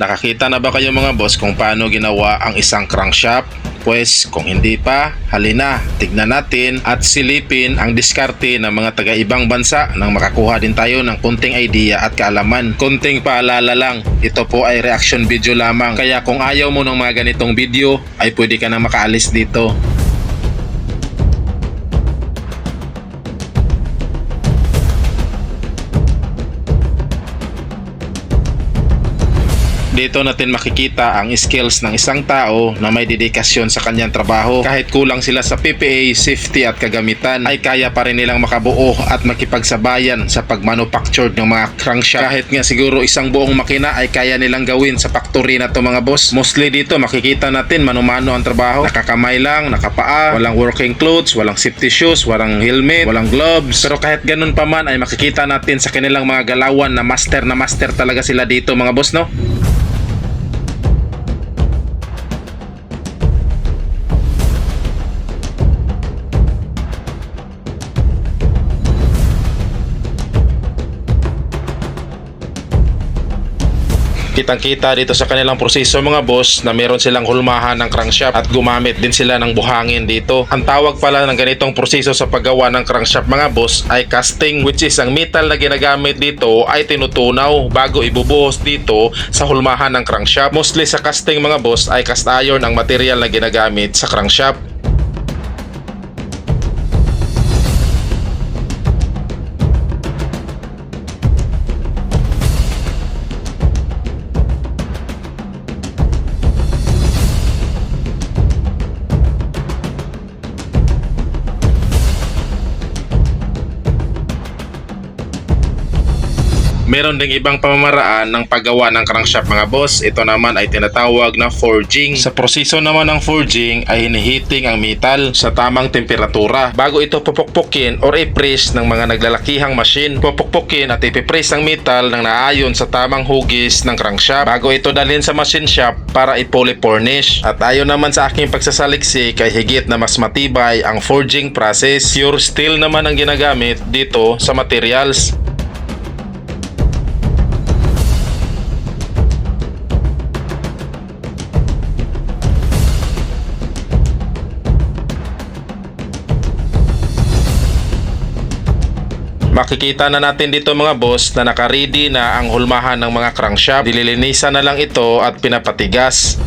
Nakakita na ba kayo mga boss kung paano ginawa ang isang crankshaft? Pues kung hindi pa, halina, tignan natin at silipin ang diskarte ng mga taga-ibang bansa nang makakuha din tayo ng kunting idea at kaalaman. Kunting paalala lang, ito po ay reaction video lamang. Kaya kung ayaw mo ng mga ganitong video, ay pwede ka na makaalis dito. Dito natin makikita ang skills ng isang tao na may dedikasyon sa kanyang trabaho. Kahit kulang sila sa PPA, safety at kagamitan, ay kaya pa rin nilang makabuo at makipagsabayan sa pagmanufactured ng mga crankshaft. Kahit nga siguro isang buong makina ay kaya nilang gawin sa factory na to mga boss. Mostly dito makikita natin manumano ang trabaho. Nakakamay lang, nakapaa, walang working clothes, walang safety shoes, walang helmet, walang gloves. Pero kahit ganun pa man ay makikita natin sa kanilang mga galawan na master na master talaga sila dito mga boss no? Kitang-kita dito sa kanilang proseso mga boss na meron silang hulmahan ng crankshaft at gumamit din sila ng buhangin dito. Ang tawag pala ng ganitong proseso sa paggawa ng crankshaft mga boss ay casting which is ang metal na ginagamit dito ay tinutunaw bago ibubuhos dito sa hulmahan ng crankshaft. Mostly sa casting mga boss ay cast iron ang material na ginagamit sa crankshaft. Meron ding ibang pamamaraan ng paggawa ng crankshaft mga boss. Ito naman ay tinatawag na forging. Sa proseso naman ng forging ay hinihiting ang metal sa tamang temperatura bago ito pupukpukin or i-press ng mga naglalakihang machine. Pupukpukin at ipipress ang metal ng naayon sa tamang hugis ng crankshaft bago ito dalhin sa machine shop para i-polyfornish. At ayon naman sa aking pagsasaliksik ay higit na mas matibay ang forging process. Pure steel naman ang ginagamit dito sa materials. Makikita na natin dito mga boss na nakaready na ang hulmahan ng mga crankshaft. Dililinisan na lang ito at pinapatigas.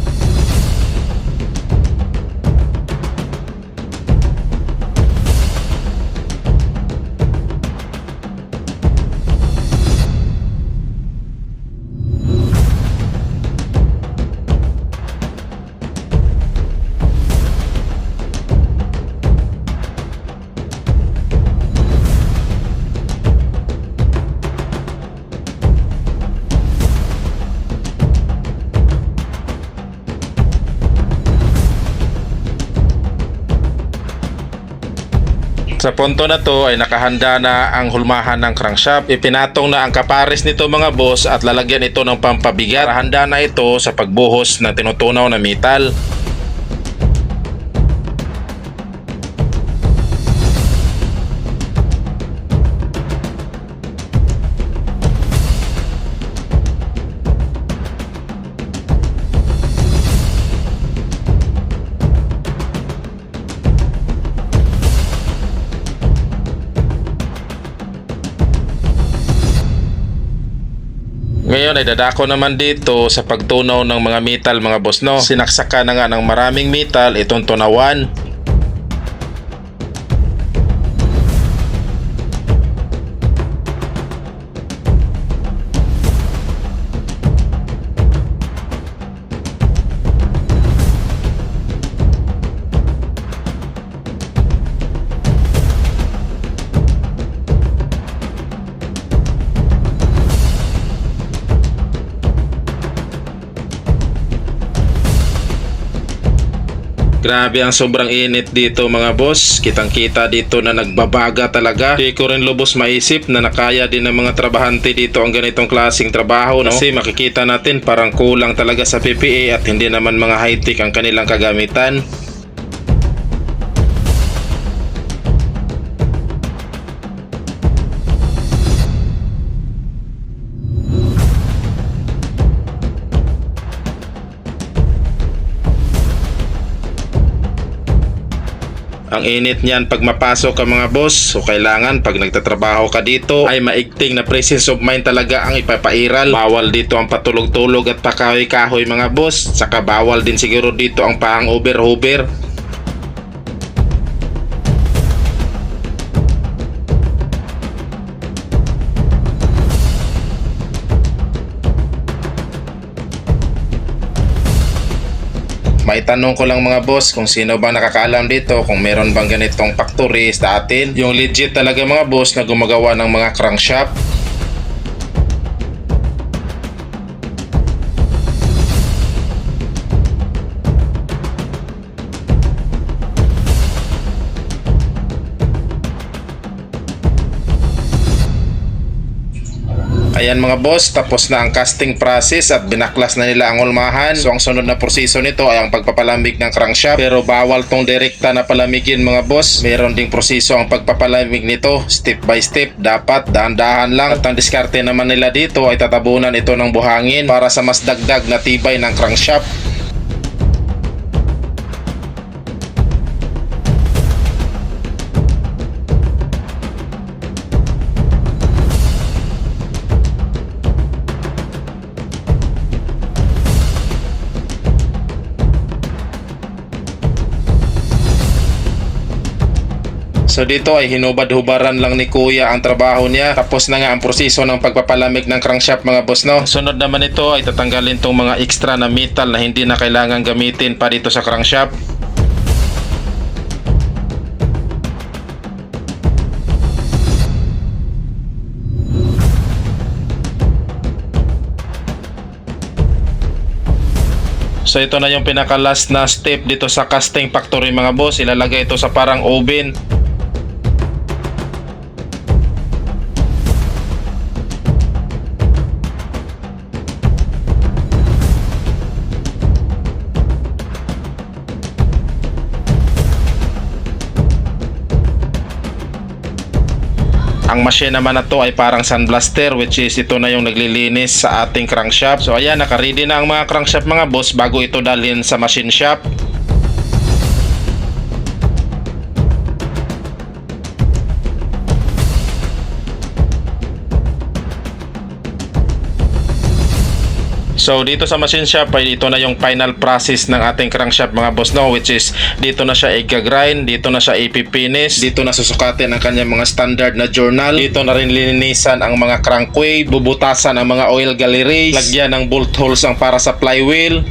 Sa punto na to ay nakahanda na ang hulmahan ng crankshaft. Ipinatong na ang kapares nito mga boss at lalagyan ito ng pampabigat. Handa na ito sa pagbuhos ng tinutunaw na metal. Ngayon ay dadako naman dito sa pagtunaw ng mga metal mga boss no. Sinaksaka na nga ng maraming metal itong tunawan. Grabe ang sobrang init dito mga boss. Kitang kita dito na nagbabaga talaga. Di ko rin lubos maisip na nakaya din ng mga trabahante dito ang ganitong klaseng trabaho. No? Kasi makikita natin parang kulang talaga sa PPA at hindi naman mga high-tech ang kanilang kagamitan. Ang init niyan pag mapasok ka mga boss. So kailangan pag nagtatrabaho ka dito ay maigting na presence of mind talaga ang ipapairal. Bawal dito ang patulog-tulog at pakahoy-kahoy mga boss. Saka bawal din siguro dito ang pahang over-hover. May tanong ko lang mga boss kung sino ba nakakaalam dito kung meron bang ganitong factory sa atin. Yung legit talaga mga boss na gumagawa ng mga crankshaft. Ayan mga boss, tapos na ang casting process at binaklas na nila ang ulmahan. So ang sunod na proseso nito ay ang pagpapalamig ng crankshaft. Pero bawal tong direkta na palamigin mga boss. Meron ding proseso ang pagpapalamig nito. Step by step, dapat dahan-dahan lang. At ang diskarte naman nila dito ay tatabunan ito ng buhangin para sa mas dagdag na tibay ng crankshaft. So dito ay hinubad-hubaran lang ni Kuya ang trabaho niya. Tapos na nga ang proseso ng pagpapalamig ng crankshaft mga boss no. Sunod naman ito ay tatanggalin tong mga extra na metal na hindi na kailangan gamitin pa dito sa crankshaft. So ito na yung pinaka last na step dito sa casting factory mga boss. Ilalagay ito sa parang oven. Ang machine naman na to ay parang sunblaster which is ito na yung naglilinis sa ating crankshaft. So ayan, nakaready na ang mga crankshaft mga boss bago ito dalhin sa machine shop. So dito sa machine shop ay dito na yung final process ng ating crankshaft mga boss no? Which is dito na siya i-grind, dito na siya ipipinish, dito na susukatin ang kanyang mga standard na journal, dito na rin linisan ang mga crankway, bubutasan ang mga oil galleries, lagyan ng bolt holes ang para sa flywheel,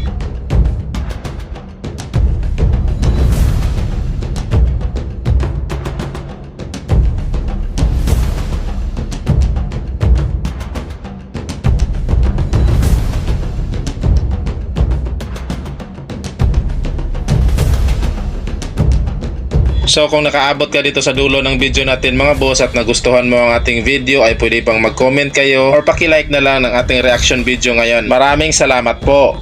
So kung nakaabot ka dito sa dulo ng video natin mga boss at nagustuhan mo ang ating video ay pwede pang mag-comment kayo or paki-like na lang ng ating reaction video ngayon. Maraming salamat po!